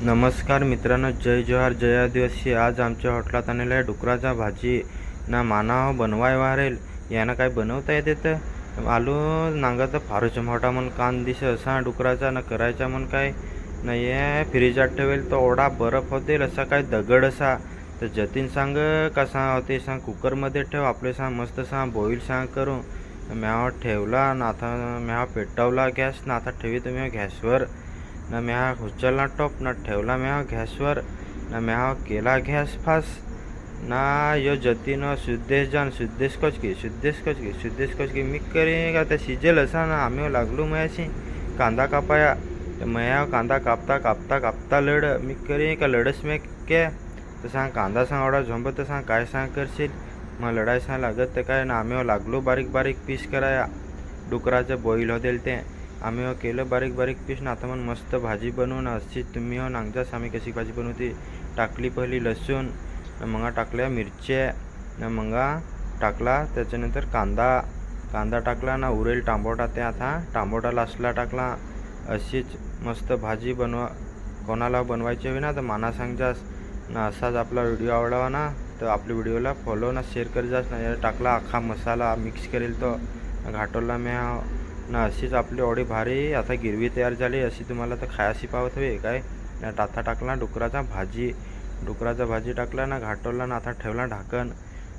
नमस्कार मित्रांनो जय जोहार जय आदिवासी. आज आमच्या हॉटेलात आणलेला आहे डुकराचा भाजी ना मानाव बनवाय वारेल. यानं काय बनवता येते तर? आलू नांगा तर फारच मोठा म्हण कान दिस असा डुकराचा ना करायचा म्हण काय नाही ये फ्रीजात ठेवेल तर ओढा बरफ होतील असा काय दगड असा. तर जतीन सांग कसा होते सांग कुकरमध्ये ठेव आपले सांग मस्त सांग बॉईल सांग करू. म्याव ठेवला ना आता म्याव पेटवला गॅस ना आता ठेवी तुम्ही हो गॅसवर. ना म्या उचलला टॉप ना ठेवला म्या घॅसवर ना म्या केला घॅस फास. ना यो जतीनं शुद्धेश जान शुद्धेश कोच की शुद्धेश कोच की की मी करी का ते शिजेल असा ना आम्ही लागलो मयाशी. कांदा कापाया मया कांदा कापता कापता कापता लढ. मी करी का लढस मी के? तर सांग कांदा सांग एवढा झोंब तर सांग काय सांग करशील? मग लढाई सांग लागत तर काय ना आम्ही लागलो बारीक बारीक पीस कराया. डुकराचं बॉईल होतील ते. आम्ही हो केलं बारीक बारीक पीस. ना आता मग मस्त भाजी बनवून अशी तुम्ही हो नांगजास आम्ही कशी भाजी बनवते? टाकली पहिली लसूण मग टाकल्या मिरच्या न मग टाकला त्याच्यानंतर कांदा कांदा टाकला ना उरेल टांबोटा ते आता टांबोटा लास्टला टाकला. अशीच मस्त भाजी बनवा कोणाला बनवायची हवी ना तर माना सांगजास. ना असाच आपला व्हिडिओ आवडावा ना तर आपल्या व्हिडिओला फॉलो ना शेअर करी जास ना टाकला अख्खा मसाला मिक्स करेल तो. घाटोला मी ना अशीच आपली ऑडी भारी आता गिरवी तयार झाली. अशी तुम्हाला तर खायाशी पावत हवी काय? ना टाथा टाकला डुकराचा भाजी. डुकराचा भाजी टाकला ना घाटवला ना आता ठेवला ढाकण.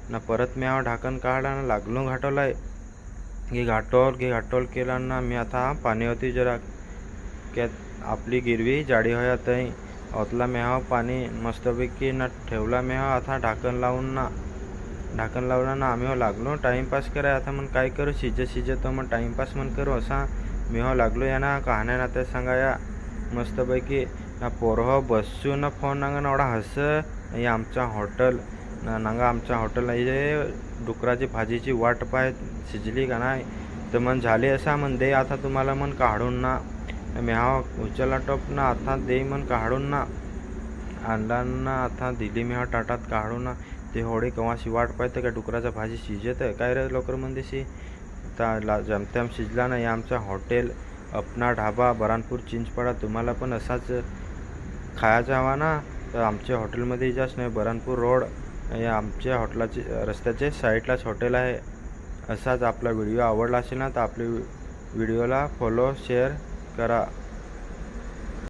ना परत मी हा ढाकण काढला ना लागलो घाटवलाय. घे घाटोल घे घाटोल केला ना मी आता पाणी होती जरा क्या आपली गिरवी जाडी होय तई. ओतला मेहा पाणी. मस्तपैकी ना ठेवला मेहा आता ढाकण लावून ना. ढाकण लावला ना आम्ही हो लागलो. टाईमपास कराय आता मग काय करू? शिजे शिजे तर मग टाईमपास म्हण करू असा. मी हो लागलो या ना कहाण्या ना ते सांगाया. मस्तपैकी ना बसू ना फोन नांगा ना एवढा हस. हे आमचा हॉटेल ना नांगा आमच्या हॉटेलला हे डुकराची भाजीची वाट पाय शिजली का नाही? तर मन झाली असा मन दे आता तुम्हाला मन काढून ना. मी हा उचलला टोप ना आता दे मन काढून ना. आणला ना आता दिली मी हा टाटात काढून ना. ते होडे कवाशी वाट पाहतं का डुकराचा भाजी शिजत? काय रे लवकर म्हणदेशी ता ला जमत्याम शिजला ना आमचा हॉटेल अपना ढाबा बरानपूर चिंचपाडा. तुम्हाला पण असाच खायचा हवा ना? तर आमच्या हॉटेलमध्ये जास्त नाही. बरानपूर रोड या आमच्या हॉटेलाचे रस्त्याचे साईडलाच हॉटेल आहे. असाच आपला व्हिडिओ आवडला असेल ना तर आपल्या व्हिडिओला फॉलो शेअर करा.